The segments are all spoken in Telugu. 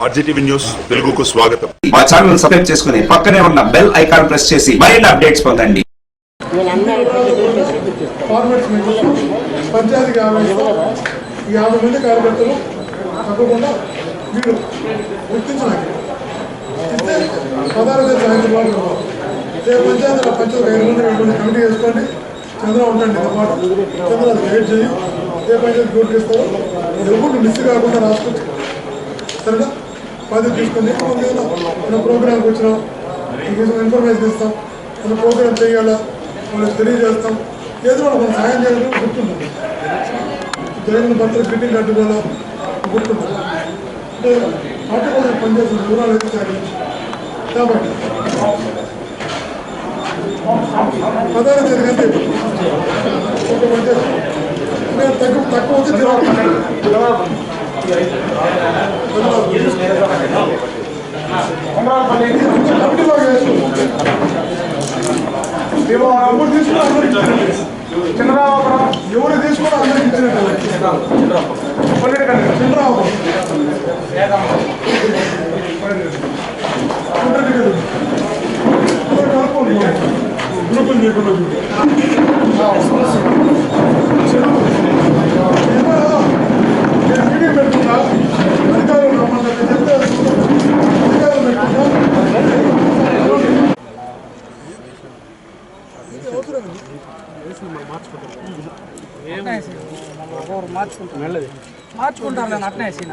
ఆర్జీటీవీ న్యూస్ తెలుగుకు స్వాగతం మా ఛానల్ సబ్స్క్రైబ్ చేసుకుని పక్కనే ఉన్న బెల్ ఐకాన్ ప్రెస్ చేసి మరిన్ని అప్డేట్స్ పొందండి పంచాయతీకి యాభై మంది కార్యకర్తలు తప్పకుండా మీరు గుర్తించడానికి ఇస్తే పదహారు తేదీ సాయంత్రం లోపల ఇవ్వాలి. ఏ పంచాయతీలో పంచాయతీ ఐదు మంది కమిటీ వేసుకోండి చంద్ర ఉండండి మాట చంద్ర అది గైడ్ చేయి ఏ పంచాయతీ ఇస్తారో ఎవరు మిస్ కాకుండా రాసుకోవచ్చు సరేనా బాధ్యత తీసుకుంది మన ప్రోగ్రామ్కి వచ్చినాం. ఇంకేసం ఇన్ఫర్మేషన్ ఇస్తాం. మన ప్రోగ్రామ్ చేయాలా? వాళ్ళకి తెలియజేస్తాం. ఏదో ఒకటి మనం సాయం చేయాలని గుర్తుంటుంది జగన్ భర్తలు ఫిట్టింగ్ కట్టుకోవాలా? గుర్తుంటుంది అంటే పార్టీ కోసం పనిచేసిన దూరాలు అయితే కాబట్టి పదహారు తేదీ ఒక పనిచేస్తాం తక్కువ తక్కువ వచ్చి తిరగదు కమిటీలో వేసుకుంటాం మేము అమౌంట్ తీసుకుని అందరికి చంద్రబాబు ఎవరు తీసుకుని అందరికి ఇచ్చినట్టు చంద్రబాబు గ్రూపులు చేయకుండా మార్చుకుంటారు నేను అట్నే వేసిన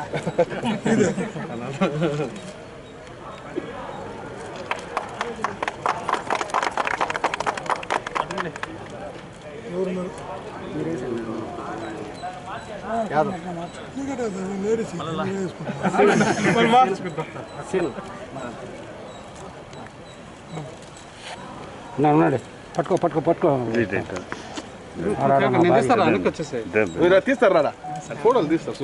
ఉన్నాడు పట్టుకో పట్టుకో పట్టుకో మీరు తీస్తారా ఫోటోలు తీస్తారు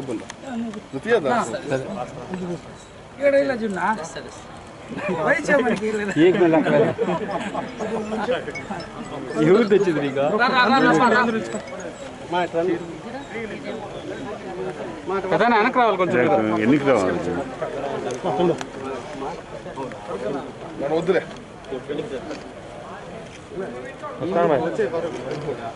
తెచ్చింది నీకు? రా, రా, రా, రా, రా. కదా వెనక్కి రావాలి కొంచెం. ఎన్నికి రావాలి? నన్ను వద్దులే